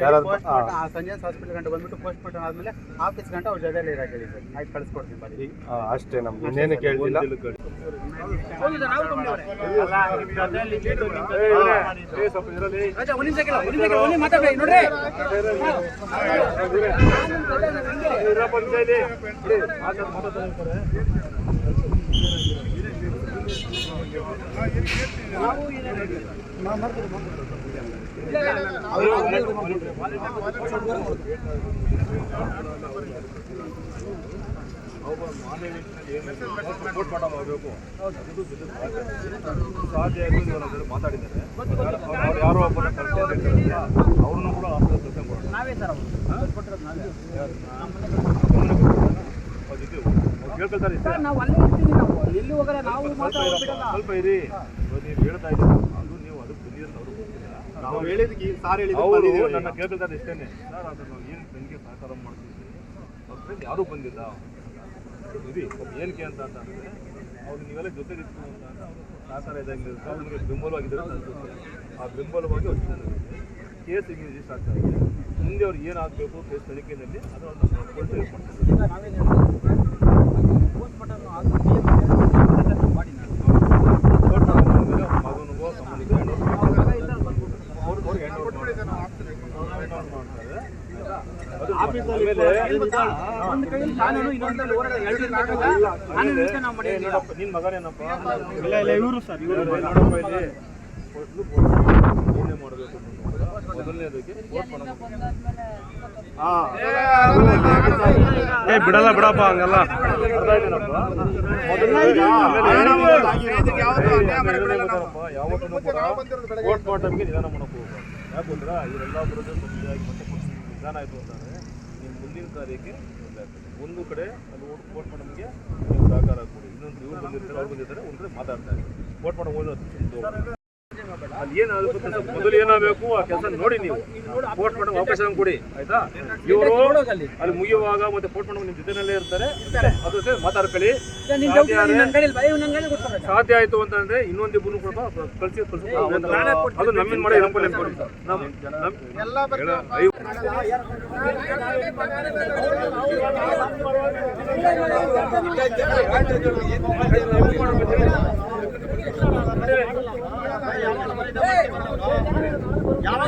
ಯಾರಾದ್ರು- ಸಂಜೆ ಹಾಸ್ಪಿಟಲ್ ಗಂಟೆ ಬಂದ್ಬಿಟ್ಟು ಪೋಸ್ಟ್ ಮಾರ್ಟಮ್ ಆದ್ಮೇಲೆ ಆಫೀಸ್ ಗಂಟೆ ಅವ್ರ ಜೊತೆಲಿ ಇರಕ್ಕೆ ಹೇಳಿ ಸರ್. ಆಯ್ತು ಕಳ್ಸ್ಕೊಡ್ತೀನಿ ಅಷ್ಟೇ ನಮ್ಗೆ ಇನ್ನೇನು ಕೇಳ್ತಿಲ್ಲ. ಸಪೋರ್ಟ್ ಮಾತಾಡಿದ್ದಾರೆ ಯಾರು ಒಬ್ಬರ ಅವ್ರನ್ನೂ ಕೂಡ ನಾವೇ ಸರ್ ಕೊಟ್ಟಿರೋದು ನಾವೇ ಕೇಳ್ಕೊಳ್ತಾರೆ ಇಷ್ಟೇ. ನಾವು ಅಲ್ಲಿ ಇರ್ತೀವಿ ನಾವು. ಎಲ್ಲಿ ಹೋಗಲ್ಲ ನಾವು ಸ್ವಲ್ಪ ಮಾತ್ರ ಸ್ವಲ್ಪ ಇರಿ. ಇವಾಗ ನೀವು ಹೇಳ್ತಾ ಇದ್ದೀರಿ? ಅದು ನೀವು ಅದಕ್ಕೆ ಅವ್ರು. ನಾವು ಹೇಳಿದ್ಕೆ ಸಾರ್ ಅವರು ನನ್ನ ಕೇಳ್ಕೊಳ್ತಾರೆ ಇಷ್ಟೇನೆ. ಸರ್ ಅದು ನಾವು ಏನು ನನಗೆ ಸಹಕಾರ ಮಾಡ್ತಿದ್ದೀವಿ? ಅವ್ರ ಫ್ರೆಂಡ್ ಯಾರೂ ಬಂದಿಲ್ಲ. ಇರಿ ಏನಕ್ಕೆ ಅಂತ ಅಂತ ಅಂದರೆ ಅವ್ರು ನೀವೆಲ್ಲ ಜೊತೆ ಇತ್ತು ಅಂತ ಅಂದ್ರೆ ಅವ್ರು ಸಹಕಾರ ಇದ್ದಂಗೆ ಇರುತ್ತೆ. ಅವ್ರಿಗೆ ಬೆಂಬಲವಾಗಿದ್ದಾರೆ ಅನ್ಸುತ್ತೆ ಆ ಬೆಂಬಲವಾಗಿ ಅವ್ರು ಚೆನ್ನಾಗಿದೆ ಕೇಸ್ ಈಗ ರಿಜಿಸ್ಟರ್ ಆಗ್ತಾ ಇದೆ ಮುಂದೆ ಅವ್ರು ಏನಾಗಬೇಕು ಕೇಸ್ ತನಿಖೆಯಲ್ಲಿ ಅದನ್ನು ಮಾಡ್ತಾರೆ. ನಿನ್ ಮಗನೇನಪ್ಪ ಇಲ್ಲ ಇಲ್ಲ ಇವರು ಸರ್ ಇವರು ನೋಡಪ್ಪ ಇಲ್ಲಿ ಮೊದ್ಲು ಏನೇ ಮಾಡಬೇಕು ಮಾಡಬೇಕು ಏ ಬಿಡಲ್ಲ ಬಿಡಪ್ಪ ಹಂಗಲ್ಲ. ವೋಟ್ ಮಾಡೋ ಟೈಮ್ಗೆ ನಿಧಾನ ಮಾಡೋಕೆ ಹೋಗ್ಬೋದು ಯಾಕಂದ್ರೆ ಇವರೆಲ್ಲ ಬರೋದು ಮತ್ತೆ ನಿಧಾನ ಆಯಿತು ಅಂತಂದರೆ ನಿಮ್ಮ ಮುಂದಿನ ಕಾರ್ಯಕ್ಕೆ ಒಂದು ಕಡೆ ಅದು ವೋಟ್ ವೋಟ್ ಮಾಡೋಮಗೆ ನೀವು ಸಹಕಾರ ಕೊಡಿ ಇನ್ನೊಂದು ಇವ್ರು ಬಂದಿರ್ತಾರೆ ಅವ್ರು ಬಂದಿರ್ತಾರೆ ಒಂದ್ರೆ ಕಡೆ ಮಾತಾಡ್ತಾರೆ ವೋಟ್ ಮಾಡೋ ಹೋದ ಅಲ್ಲಿ ಏನಾಗುತ್ತೆ ಮೊದಲು ಏನಾಗಬೇಕು ಆ ಕೆಲಸ ನೋಡಿ ನೀವು. ಪೋಸ್ಟ್ ಮಾಡೋ ಅವಕಾಶ ಕೊಡಿ ಆಯ್ತಾ? ಇವರು ಅಲ್ಲಿ ಮುಗಿಯುವಾಗ ಮತ್ತೆ ಪೋಸ್ಟ್ ಮಾಡೋ ನಿಮ್ಮ ಜೊತೆನಲ್ಲೇ ಇರ್ತಾರೆ. ಅದ್ರ ಜೊತೆ ಮಾತಾಡ್ಕೊಳ್ಳಿ. ಸಾಧ್ಯ ಆಯ್ತು ಅಂತಂದ್ರೆ ಇನ್ನೊಂದಿಬ್ಬರು ಕೂಡ ಕಳ್ಸಿ ಕಳ್ಸಿ. ಅದು ನಮ್ಮಿಂದ ಮಾಡಿ ನಮ್ಮ ಕೊಡಿ?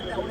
ಹೇಳ-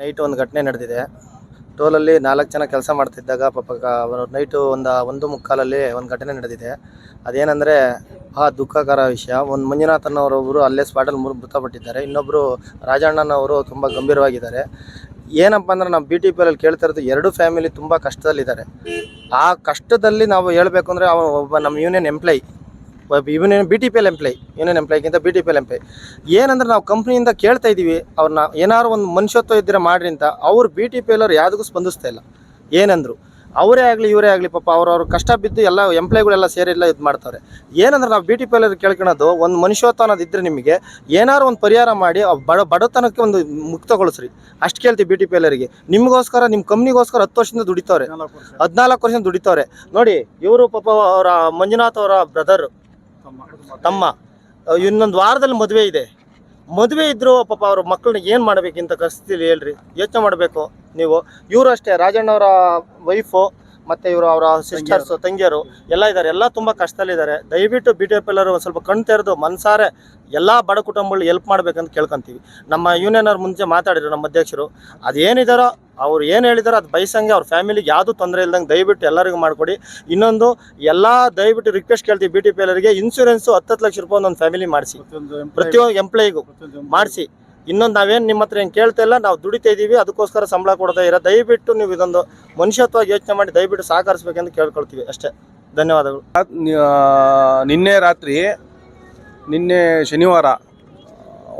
ನೈಟ್ ಒಂದು ಘಟನೆ ನಡೆದಿದೆ. ಟೋಲಲ್ಲಿ ನಾಲ್ಕು ಜನ ಕೆಲಸ ಮಾಡ್ತಿದ್ದಾಗ ಪಾಪ ನೈಟು ಒಂದು ಒಂದು ಮುಕ್ಕಾಲಲ್ಲಿ ಒಂದು ಘಟನೆ ನಡೆದಿದೆ. ಅದೇನೆಂದರೆ ಬಹಳ ದುಃಖಕರ ವಿಷಯ. ಒಂದು ಮಂಜುನಾಥನವರೊಬ್ಬರು ಅಲ್ಲೇ ಸ್ಪಾಟಲ್ಲಿ ಮುರು ಮೃತಪಟ್ಟಿದ್ದಾರೆ. ಇನ್ನೊಬ್ಬರು ರಾಜಣ್ಣನವರು ತುಂಬ ಗಂಭೀರವಾಗಿದ್ದಾರೆ. ಏನಪ್ಪ ಅಂದ್ರೆ ನಾವು ಬಿ ಟಿ ಪಿ ಕೇಳ್ತಾ ಇರೋದು ಎರಡು ಫ್ಯಾಮಿಲಿ ತುಂಬ ಕಷ್ಟದಲ್ಲಿದ್ದಾರೆ. ಆ ಕಷ್ಟದಲ್ಲಿ ನಾವು ಹೇಳಬೇಕು ಅಂದರೆ ಒಬ್ಬ ನಮ್ಮ ಯೂನಿಯನ್ ಎಂಪ್ಲಾಯಿ ಇವನೇನು B T P L employee union ಎಂಪ್ಲಾಯ್ಗಿಂತ B T P L employee ಏನಂದ್ರೆ ನಾವು ಕಂಪ್ನಿಯಿಂದ ಕೇಳ್ತಾ ಇದ್ದೀವಿ ಅವ್ರನ್ನ ಏನಾದ್ರು ಒಂದು ಮನುಷ್ಯತ್ವ ಇದ್ದರೆ ಮಾಡ್ರಿ ಅಂತ ಅವ್ರು ಬಿ ಟಿ ಪಿ ಎಲ್ ಅವ್ರು ಯಾವುದಕ್ಕೂ ಸ್ಪಂದಿಸ್ತಾ ಇಲ್ಲ. ಏನಂದ್ರು. ಅವರೇ ಆಗಲಿ ಇವರೇ ಆಗಲಿ ಪಾಪ ಅವ್ರವ್ರ ಕಷ್ಟ ಬಿದ್ದು ಎಲ್ಲ ಎಂಪ್ಲಾಯ್ಗಳೆಲ್ಲ ಸೇರಿ ಎಲ್ಲ ಇದು ಮಾಡ್ತಾರೆ ಏನಂದ್ರೆ ನಾವು ಬಿ ಟಿ ಪಿ ಎಲ್ ಕೇಳ್ಕೊಳೋದು ಒಂದು ಮನುಷ್ಯತ್ವ ಅನ್ನೋದು ನಿಮಗೆ ಏನಾರು ಒಂದು ಪರಿಹಾರ ಮಾಡಿ ಬಡ ಬಡತನಕ್ಕೆ ಒಂದು ಮುಕ್ತಗೊಳಿಸ್ರಿ ಅಷ್ಟು ಕೇಳ್ತೀವಿ ಬಿ ಟಿ ಪಿ ಎಲ್ಲರಿಗೆ ನಿಮಗೋಸ್ಕರ ನಿಮ್ಮ ಕಂಪ್ನಿಗೋಸ್ಕರ ಹತ್ತು ವರ್ಷದಿಂದ ದುಡಿತವ್ರೆ. ಹದಿನಾಲ್ಕು ವರ್ಷದಿಂದ ದುಡಿತವ್ರೆ. ನೋಡಿ ಇವರು ಪಾಪ ಅವರ ಮಂಜುನಾಥ್ ಅವರ ಬ್ರದರ್ ತಮ್ಮ. ಇನ್ನೊಂದು ವಾರದಲ್ಲಿ ಮದುವೆ ಇದೆ. ಮದುವೆ ಇದ್ದರೂ ಪಾಪ ಅವ್ರ ಮಕ್ಕಳನ್ನ ಏನು ಮಾಡ್ಬೇಕು ಇಂಥ ಪರಿಸ್ಥಿತಿಲಿ ಹೇಳ್ರಿ. ಯೋಚನೆ ಮಾಡಬೇಕು ನೀವು. ಇವರು ಅಷ್ಟೇ, ರಾಜಣ್ಣವರ ವೈಫು ಮತ್ತು ಇವರು ಅವರ ಸಿಸ್ಟರ್ಸ್ ತಂಗಿಯರು ಎಲ್ಲ ಇದ್ದಾರೆ ಎಲ್ಲ ತುಂಬ ಕಷ್ಟದಲ್ಲಿದ್ದಾರೆ. ದಯವಿಟ್ಟು ಬಿ ಟಿ ಎಫ್ ಎಲ್ಲರೂ ಒಂದು ಸ್ವಲ್ಪ ಕಣ್ ತೆರೆದು, ಮನ್ಸಾರೆ ಎಲ್ಲ ಬಡ ಕುಟುಂಬಗಳು ಹೆಲ್ಪ್ ಮಾಡ್ಬೇಕಂತ ಕೇಳ್ಕೊಂತೀವಿ. ನಮ್ಮ ಯೂನಿಯನ್ ಅವ್ರ ಮುಂಚೆ ಮಾತಾಡಿದ್ರು ನಮ್ಮ ಅಧ್ಯಕ್ಷರು. ಅದೇನಿದಾರೋ ಅವ್ರು ಏನು ಹೇಳಿದಾರೋ ಅದು ಬಯಸಂಗೆ ಅವ್ರ ಫ್ಯಾಮಿಲಿಗೆ ಯಾವುದು ತೊಂದರೆ ಇಲ್ದಂಗೆ ದಯವಿಟ್ಟು ಎಲ್ಲರಿಗೂ ಮಾಡಿಕೊಡಿ. ಇನ್ನೊಂದು ಎಲ್ಲ ದಯವಿಟ್ಟು ರಿಕ್ವೆಸ್ಟ್ ಕೇಳ್ತೀವಿ ಬಿ ಟಿ ಪಿ ಎಲ್ಲರಿಗೆ ಇನ್ಶೂರೆನ್ಸು ಹತ್ತತ್ತು ಲಕ್ಷ ರೂಪಾಯಿ ಒಂದೊಂದು ಫ್ಯಾಮಿಲಿ ಮಾಡಿಸಿ. ಪ್ರತಿಯೊಂದು ಎಂಪ್ಲಾಯಿಗೂ ಮಾಡಿಸಿ. ಇನ್ನೊಂದು ನಾವೇನು ನಿಮ್ಮ ಹತ್ರ ಏನು ಕೇಳ್ತಾ ಇಲ್ಲ ನಾವು ದುಡಿತಾ ಇದ್ದೀವಿ ಅದಕ್ಕೋಸ್ಕರ ಸಂಬಳ ಕೊಡ್ತಾ ಇರೋ. ದಯವಿಟ್ಟು ನೀವು ಇದೊಂದು ಮನುಷ್ಯತ್ವ ಯೋಚನೆ ಮಾಡಿ ದಯವಿಟ್ಟು ಸಹಕರಿಸ್ಬೇಕೆಂದು ಕೇಳ್ಕೊಳ್ತೀವಿ ಅಷ್ಟೇ. ಧನ್ಯವಾದಗಳು. ನಿನ್ನೆ ರಾತ್ರಿ ನಿನ್ನೆ ಶನಿವಾರ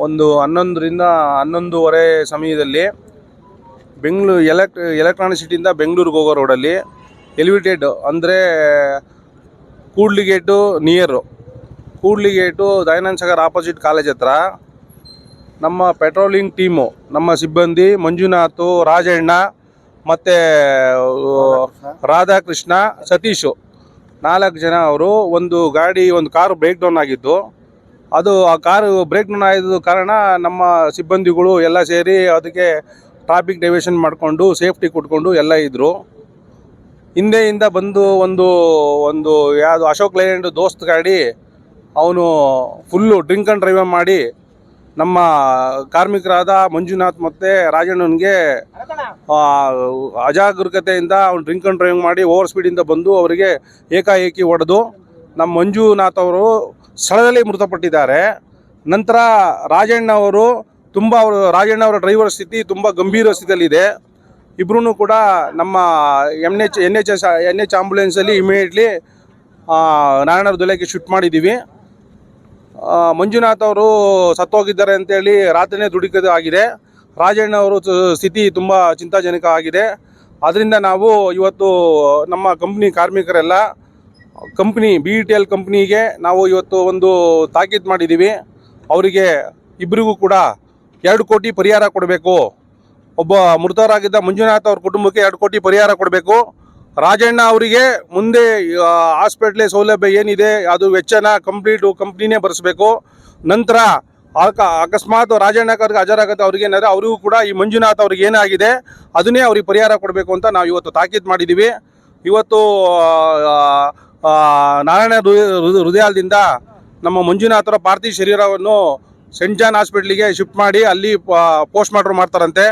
ಒಂದು ಹನ್ನೊಂದರಿಂದ ಹನ್ನೊಂದುವರೆ ಸಮಯದಲ್ಲಿ ಬೆಂಗಳೂರು ಎಲೆಕ್ಟ್ ಎಲೆಕ್ಟ್ರಾನಿಕ್ ಸಿಟಿಯಿಂದ ಬೆಂಗಳೂರಿಗೆ ಹೋಗೋ ರೋಡಲ್ಲಿ ಎಲಿವೇಟೆಡ್ ಅಂದರೆ Kudlu Gate near Kudlu Gate Dayananda Sagar opposite college ಹತ್ರ ನಮ್ಮ ಪೆಟ್ರೋಲಿಂಗ್ ಟೀಮು ನಮ್ಮ ಸಿಬ್ಬಂದಿ ಮಂಜುನಾಥು ರಾಜಣ್ಣ ಮತ್ತು ರಾಧಾಕೃಷ್ಣ. ಸತೀಶು ನಾಲ್ಕು ಜನ ಅವರು ಒಂದು ಗಾಡಿ ಒಂದು ಕಾರು ಬ್ರೇಕ್ ಡೌನ್ ಆಗಿದ್ದು. ಅದು ಆ ಕಾರು ಬ್ರೇಕ್ ಡೌನ್ ಆಗಿದ್ದ ಕಾರಣ ನಮ್ಮ ಸಿಬ್ಬಂದಿಗಳು ಎಲ್ಲ ಸೇರಿ ಅದಕ್ಕೆ ಟ್ರಾಫಿಕ್ ಡೈವರ್ಷನ್ ಮಾಡಿಕೊಂಡು ಸೇಫ್ಟಿ ಕೊಟ್ಕೊಂಡು ಎಲ್ಲ ಇದ್ದರು ಹಿಂದೆಯಿಂದ ಬಂದು ಒಂದು ಒಂದು ಯಾವುದು ಅಶೋಕ್ ಲೈಲ್ಯಾಂಡ್ ದೋಸ್ತ್ ಗಾಡಿ, ಅವನು ಫುಲ್ಲು ಡ್ರಿಂಕ್ ಆ್ಯಂಡ್ ಡ್ರೈವ್ ಮಾಡಿ ನಮ್ಮ ಕಾರ್ಮಿಕರಾದ ಮಂಜುನಾಥ್ ಮತ್ತು ರಾಜಣ್ಣನಿಗೆ ಅಜಾಗರೂಕತೆಯಿಂದ ಅವ್ನು ಡ್ರಿಂಕ್ ಆ್ಯಂಡ್ ಡ್ರೈವಿಂಗ್ ಮಾಡಿ ಓವರ್ ಸ್ಪೀಡಿಂದ ಬಂದು ಅವರಿಗೆ ಏಕಾಏಕಿ ಹೊಡೆದು ನಮ್ಮ ಮಂಜುನಾಥ್ ಅವರು ಸ್ಥಳದಲ್ಲಿ ಮೃತಪಟ್ಟಿದ್ದಾರೆ. ನಂತರ ರಾಜಣ್ಣ ಅವರು ತುಂಬ ಅವರು, ರಾಜಣ್ಣ ಅವರ ಡ್ರೈವರ್ ಸ್ಥಿತಿ ತುಂಬ ಗಂಭೀರ ಸ್ಥಿತಿಯಲ್ಲಿದೆ. ಇಬ್ಬರೂ ಕೂಡ ನಮ್ಮ M H N H S N H ಆಂಬುಲೆನ್ಸಲ್ಲಿ immediately Narayana ದೊಲೆಗೆ ಶಿಫ್ಟ್ ಮಾಡಿದ್ದೀವಿ ಮಂಜುನಾಥ್ ಅವರು ಸತ್ತೋಗಿದ್ದಾರೆ ಅಂತೇಳಿ ರಾತ್ರಿನೇ ದುಡುಕದು ಆಗಿದೆ. ರಾಜಣ್ಣ ಅವರು ಸ್ಥಿತಿ ತುಂಬ ಚಿಂತಾಜನಕ ಆಗಿದೆ. ಅದರಿಂದ ನಾವು ಇವತ್ತು ನಮ್ಮ ಕಂಪ್ನಿ ಕಾರ್ಮಿಕರೆಲ್ಲ ಕಂಪ್ನಿ ಬಿ ಟಿ ಎಲ್ ಕಂಪ್ನಿಗೆ ನಾವು ಇವತ್ತು ಒಂದು ತಾಕೀತು ಮಾಡಿದ್ದೀವಿ ಅವರಿಗೆ ಇಬ್ಬರಿಗೂ ಕೂಡ ಎರಡು ಕೋಟಿ ಪರಿಹಾರ ಕೊಡಬೇಕು. ಒಬ್ಬ ಮೃತರಾಗಿದ್ದ ಮಂಜುನಾಥ್ ಅವ್ರ ಕುಟುಂಬಕ್ಕೆ ಎರಡು ಕೋಟಿ ಪರಿಹಾರ ಕೊಡಬೇಕು. ರಾಜಣ್ಣ ಅವರಿಗೆ ಮುಂದೆ ಹಾಸ್ಪಿಟ್ಲೆ ಸೌಲಭ್ಯ ಏನಿದೆ, ಅದು ವೆಚ್ಚನ ಕಂಪ್ಲೀಟು ಕಂಪ್ನಿನೇ ಬರೆಸ್ಬೇಕು. ನಂತರ ಅಕ ಅಕಸ್ಮಾತ್ ರಾಜಣ್ಣ ಹಾಜರಾಗುತ್ತೆ ಅವ್ರಿಗೆ ಏನಾದ್ರೆ ಅವರಿಗೂ ಕೂಡ ಈ ಮಂಜುನಾಥ್ ಅವ್ರಿಗೆ ಏನಾಗಿದೆ, ಅದನ್ನೇ ಅವ್ರಿಗೆ ಪರಿಹಾರ ಕೊಡಬೇಕು ಅಂತ ನಾವು ಇವತ್ತು ತಾಕೀತು ಮಾಡಿದ್ದೀವಿ ಇವತ್ತು ನಾರಾಯಣ ಹೃದಯ ಹೃದಯದಿಂದ ನಮ್ಮ ಮಂಜುನಾಥರ ಪಾರ್ಥಿವ ಶರೀರವನ್ನು ಸೆಂಟ್ ಜಾನ್ ಹಾಸ್ಪಿಟ್ಲಿಗೆ ಶಿಫ್ಟ್ ಮಾಡಿ ಅಲ್ಲಿ ಪೋಸ್ಟ್ ಮಾರ್ಟಮ್ ಮಾಡ್ತಾರಂತೆ.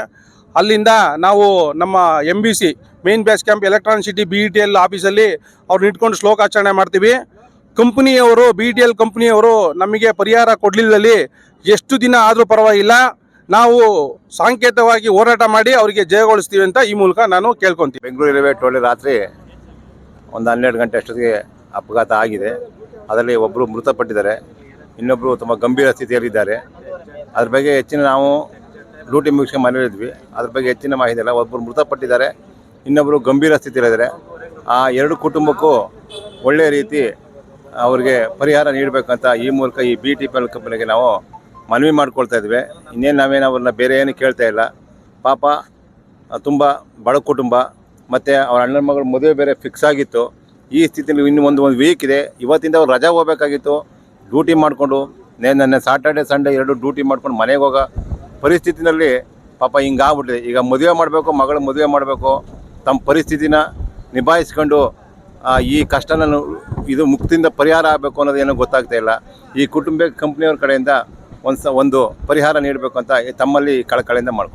ಅಲ್ಲಿಂದ ನಾವು ನಮ್ಮ M B C main base camp electronic city B T L ಆಫೀಸಲ್ಲಿ ಅವ್ರನ್ನ ಇಟ್ಕೊಂಡು ಶ್ಲೋಕಾಚರಣೆ ಮಾಡ್ತೀವಿ. ಕಂಪ್ನಿಯವರು ಬಿ ಟಿ ಎಲ್ ಕಂಪ್ನಿಯವರು ನಮಗೆ ಪರಿಹಾರ ಕೊಡಲಿಲ್ಲದಲ್ಲಿ ಎಷ್ಟು ದಿನ ಆದರೂ ಪರವಾಗಿಲ್ಲ. ನಾವು ಸಾಂಕೇತವಾಗಿ ಹೋರಾಟ ಮಾಡಿ ಅವರಿಗೆ ಜಯಗೊಳಿಸ್ತೀವಿ ಅಂತ ಈ ಮೂಲಕ ನಾನು ಕೇಳ್ಕೊತೀನಿ. ಬೆಂಗಳೂರು ರೈಲ್ವೆ ಟೋಳಿ ರಾತ್ರಿ ಒಂದು ಹನ್ನೆರಡು ಗಂಟೆ ಅಷ್ಟೊತ್ತಿಗೆ ಅಪಘಾತ ಆಗಿದೆ. ಅದರಲ್ಲಿ ಒಬ್ಬರು ಮೃತಪಟ್ಟಿದ್ದಾರೆ. ಇನ್ನೊಬ್ಬರು ತುಂಬ ಗಂಭೀರ ಸ್ಥಿತಿಯಲ್ಲಿದ್ದಾರೆ. ಅದ್ರ ಬಗ್ಗೆ ಹೆಚ್ಚಿನ ನಾವು ಡ್ಯೂಟಿ ಮುಗಿಸ್ಕೊಂಡು ಮನೆಯಲ್ಲಿದ್ವಿ. ಅದ್ರ ಬಗ್ಗೆ ಹೆಚ್ಚಿನ ಮಾಹಿತಿ ಇಲ್ಲ. ಒಬ್ಬರು ಮೃತಪಟ್ಟಿದ್ದಾರೆ. ಇನ್ನೊಬ್ಬರು ಗಂಭೀರ ಸ್ಥಿತಿಯಲ್ಲಿದ್ದಾರೆ. ಆ ಎರಡು ಕುಟುಂಬಕ್ಕೂ ಒಳ್ಳೆಯ ರೀತಿ ಅವರಿಗೆ ಪರಿಹಾರ ನೀಡಬೇಕಂತ ಈ ಮೂಲಕ ಈ ಬಿ ಟಿ ಪಿ ಎಲ್ ಕಂಪನಿಗೆ ನಾವು ಮನವಿ ಮಾಡ್ಕೊಳ್ತಾ ಇದ್ವಿ. ಇನ್ನೇನು ನಾವೇನು ಅವ್ರನ್ನ ಬೇರೆ ಏನು ಕೇಳ್ತಾ ಇಲ್ಲ. ಪಾಪ, ತುಂಬ ಬಡ ಕುಟುಂಬ, ಮತ್ತು ಅವ್ರ ಅಣ್ಣನ ಮಗಳು ಮದುವೆ ಬೇರೆ ಫಿಕ್ಸ್ ಆಗಿತ್ತು. ಈ ಸ್ಥಿತಿಯಲ್ಲಿ ಇನ್ನೂ ಒಂದು ಒಂದು ವೀಕ್ ಇದೆ. ಇವತ್ತಿಂದ ಅವ್ರು ರಜಾ ಹೋಗ್ಬೇಕಾಗಿತ್ತು. ಡ್ಯೂಟಿ ಮಾಡಿಕೊಂಡು, ನೇ, ನನ್ನ ಸಾಟರ್ಡೆ ಸಂಡೇ ಎರಡು ಡ್ಯೂಟಿ ಮಾಡ್ಕೊಂಡು ಮನೆಗೆ ಹೋಗೋ ಪರಿಸ್ಥಿತಿನಲ್ಲಿ ಪಾಪ ಹಿಂಗಾಗ್ಬಿಟ್ಟಿದೆ. ಈಗ ಮದುವೆ ಮಾಡಬೇಕು, ಮಗಳು ಮದುವೆ ಮಾಡಬೇಕು, ತಮ್ಮ ಪರಿಸ್ಥಿತಿನ ನಿಭಾಯಿಸ್ಕೊಂಡು ಈ ಕಷ್ಟನ ಇದು ಮುಕ್ತಿಯಿಂದ ಪರಿಹಾರ ಆಗಬೇಕು ಅನ್ನೋದು ಏನೋ ಗೊತ್ತಾಗ್ತಾ ಇಲ್ಲ. ಈ ಕುಟುಂಬ ಕಂಪ್ನಿಯವ್ರ ಕಡೆಯಿಂದ ಒಂದು ಸ ಒಂದು ಪರಿಹಾರ ನೀಡಬೇಕು ಅಂತ ತಮ್ಮಲ್ಲಿ ಕಳಕಳಿಯಿಂದ ಮಾಡ್ಕೊಂಡು